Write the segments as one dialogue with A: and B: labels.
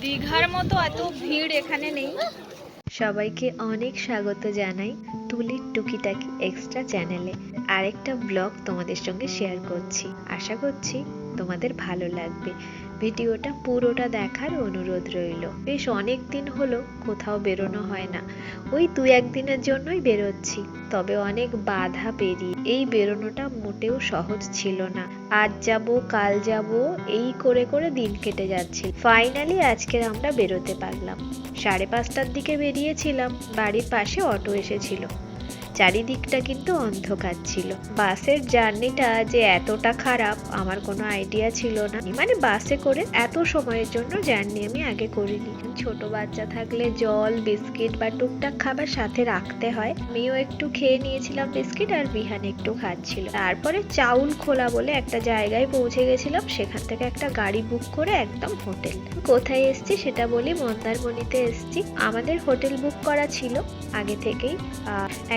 A: দীঘার মতো এত ভিড় এখানে নেই।
B: সবাইকে অনেক স্বাগত জানাই তুলির টুকিটাকি এক্সট্রা চ্যানেলে। আরেকটা ব্লগ তোমাদের সঙ্গে শেয়ার করছি। আশা করছি তোমাদের ভালো লাগবে। ভিডিওটা পুরোটা দেখার অনুরোধ রইল। বেশ অনেক দিন হলো কোথাও বেরোনো হয় না। ওই দু একদিনের জন্যই বেরোচ্ছি। তবে অনেক বাধা পেরিয়ে এই বেরোনোটা মোটেও সহজ ছিল না। আজ যাব, কাল যাব, এই করে করে দিন কেটে যাচ্ছে। ফাইনালি আজকের আমরা বেরোতে পারলাম। সাড়ে পাঁচটার দিকে বেরিয়েছিলাম। বাড়ির পাশে অটো এসেছিল। চারিদিকটা কিন্তু অন্ধকার ছিল। বাসের জার্নিটা যে এতটা খারাপ, আমার কোনো আইডিয়া ছিল না। মানে বাসে করে এত সময়ের জন্য জার্নি আমি আগে করিনি। ছোট বাচ্চা থাকলে জল, বিস্কিট বা টুকটাক খাবার সাথে রাখতে হয়। আমিও একটু খেয়ে নিয়েছিলাম বিস্কিট আর বিহান একটু খাচ্ছিল। তারপরে চাউল খোলা বলে একটা জায়গায় পৌঁছে গেছিলাম। সেখান থেকে একটা গাড়ি বুক করে একদম হোটেল। কোথায় এসছি সেটা বলি মন্দারমণিতে এসছি। আমাদের হোটেল বুক করা ছিল আগে থেকেই।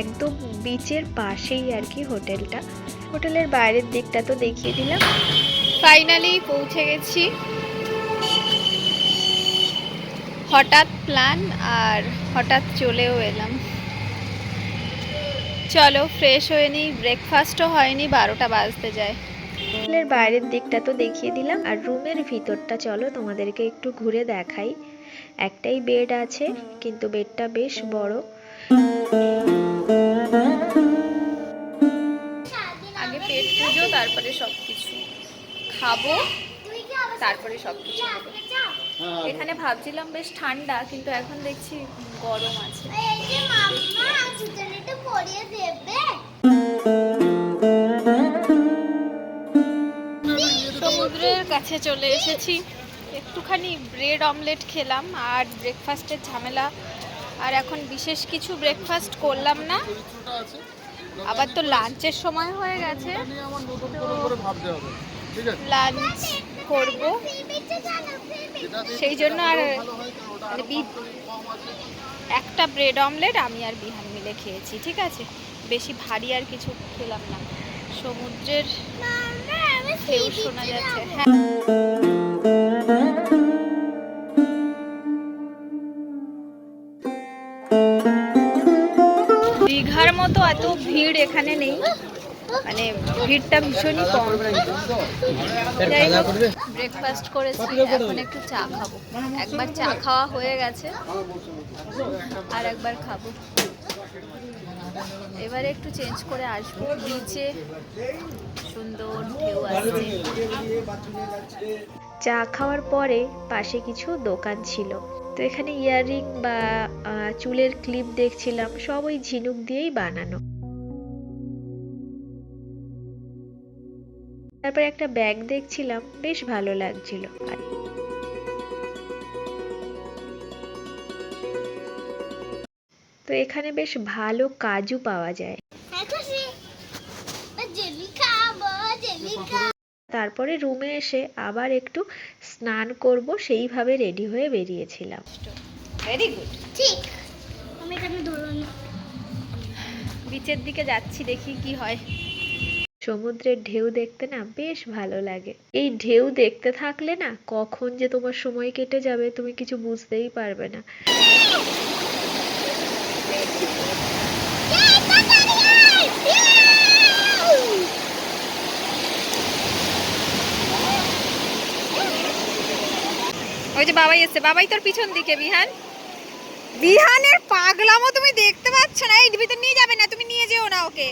B: একদম বিচের পাশেই আর কি হোটেলটা হোটেলের বাইরের দিকটা তো দেখিয়ে দিলাম।
A: ফাইনালি পৌঁছে গেছি। হঠাৎ প্ল্যান আর হঠাৎ চলেও এলাম। চলো ফ্রেশ হয়ে নিই ব্রেকফাস্টও হয়নি বারোটা বাজতে যায়।
B: হোটেলের বাইরের দিকটা তো দেখিয়ে দিলাম আর রুমের ভিতরটা চলো তোমাদেরকে একটু ঘুরে দেখাই। একটাই বেড আছে কিন্তু বেডটা বেশ বড়।
A: আগে পেট পুজো তারপরে সব কিছু খাব, তারপরে সব এখানে ভাবছিলাম বেশ ঠান্ডা, কিন্তু এখন দেখছি গরম আছে। সমুদ্রের কাছে চলে এসেছি। একটুখানি ব্রেড অমলেট খেলাম, আর ব্রেকফাস্টের ঝামেলা আর এখন বিশেষ কিছু ব্রেকফাস্ট করলাম না। আবার তো লাঞ্চের সময় হয়ে গেছে। লাঞ্চ করব। সেই জন্য আর মানে একটা ব্রেড অমলেট আমি আর বিহান মিলে খেয়েছি ঠিক আছে? বেশি ভারী আর কিছু খেলাম না। সমুদ্রের ঢেউ শোনা যাচ্ছে হ্যাঁ। ভিড় এখানে নেই। মানে ভিড়টা ভীষণই কম। ব্রেকফাস্ট করেছি, এখন একটু চা খাব। একবার চা খাওয়া হয়ে গেছে, আর একবার খাব। এবারে একটু চেঞ্জ করে আসব। নিচে সুন্দর ঢেউ আসছে
B: চা খাওয়ার পরে পাশে কিছু দোকান ছিল। তো এখানে ইয়াররিং বা চুলের ক্লিপ দেখছিলাম। সব ওই ঝিনুক দিয়েই বানানো। তারপর একটা ব্যাগ দেখছিলাম বেশ ভালো লাগছিল। আর তো এখানে বেশ ভালো কাজু পাওয়া যায়। তারপরে রুমে এসে আবার একটু স্নান করব সেইভাবে রেডি হয়ে বেরিয়েছিলাম।
A: ভেরি গুড
C: ঠিক। আমি এখানে
A: বিচের দিকে যাচ্ছি দেখি কি হয়।
B: সমুদ্রের ঢেউ দেখতে না বেশ ভালো লাগে। এই ঢেউ দেখতে থাকলে না কখন যে তোমার সময় কেটে যাবে তুমি কিছু বুঝতেই পারবে না।
A: ওই যে বাবাই এসছে। বাবাই তোর পিছন দিকে বিহান। বিহানের পাগলামো তুমি দেখতে পাচ্ছ না? এই ভিতর নিয়ে যাবে না তুমি নিয়ে যেও না ওকে।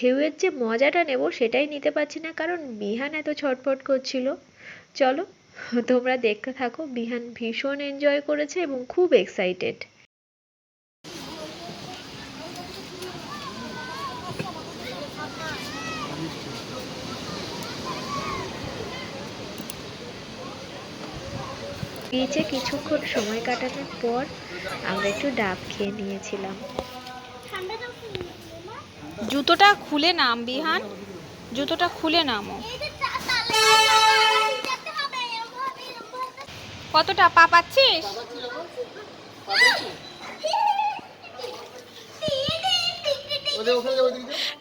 B: ঢেউয়ের যে মজাটা নেব সেটাই নিতে পারছি না, কারণ বিহান এত ছটফট করছিল। চলো, তোমরা দেখতে থাকো, বিহান ভীষণ এনজয় করেছে এবং খুব এক্সাইটেড বিচে কিছুক্ষণ সময় কাটানোর পর আমরা একটু ডাব খেয়ে নিয়েছিলাম।
A: জুতোটা খুলে নাম বিহান। জুতোটা খুলে নামো। কতটা পা পাচ্ছিস?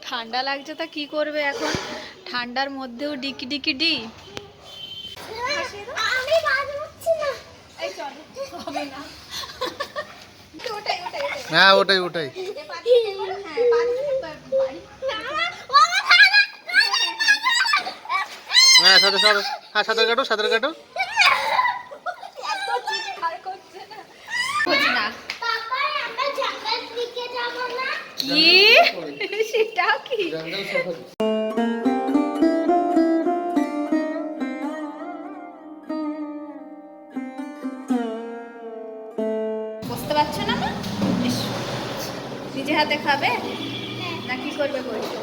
A: ঠান্ডা লাগছে তা কি করবে এখন? ঠান্ডার মধ্যেও ডিকি ডিকি ডি।
D: হ্যাঁ ওটাই ওটাই। হ্যাঁ সাঁতার সাঁতার হ্যাঁ সাঁতার কাটো সাঁতার কাটো।
A: কি? সেটা কি? বুঝতে পারছ না নিজে হাতে খাবে? না কি করবে বলছো?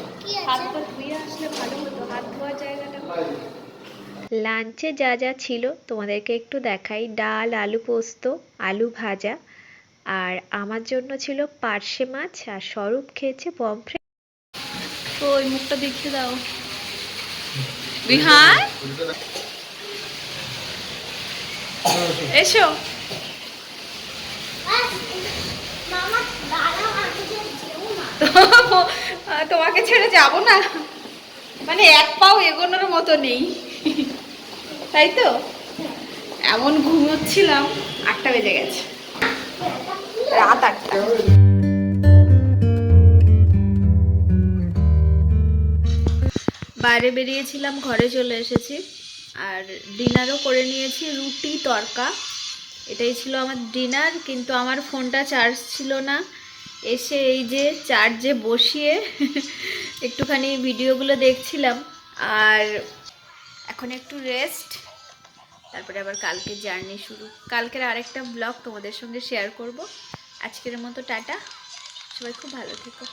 A: হাত তো ধুয়ে আসলে ভালো হতো হাত
B: লাঞ্চে যা যা ছিল তোমাদেরকে একটু দেখাই। ডাল আলু পোস্ত আলু ভাজা। আর আমার জন্য ছিল পার্শে মাছ আর স্বরূপ খেয়েছে পমফ্রে
A: তো ওই মুখটা দেখিয়ে দাও। বিহান এসো।
C: মামা দাঁড়াও আমি যে যেও না
A: তো তোমাকে ছেড়ে যাব না। মানে এক পাও এগোনোর মতো নেই। তাই তো? এমন ঘুমোচ্ছিলাম, আটটা বেজে গেছে। রাত আটটা। বাইরে বেরিয়েছিলাম, ঘরে চলে এসেছি। আর ডিনারও করে নিয়েছি, রুটি, তরকা। এটাই ছিল আমার ডিনার, কিন্তু আমার ফোনটা চার্জ ছিল না। এসে এই যে চার্জে বসিয়ে একটুখানি ভিডিওগুলো দেখছিলাম। আর এখন একটু রেস্ট তারপরে আবার কালকে জার্নি শুরু। কালকের আরেকটা ব্লগ তোমাদের সঙ্গে শেয়ার করব। আজকের মতো টাটা। সবাই খুব ভালো থেকো।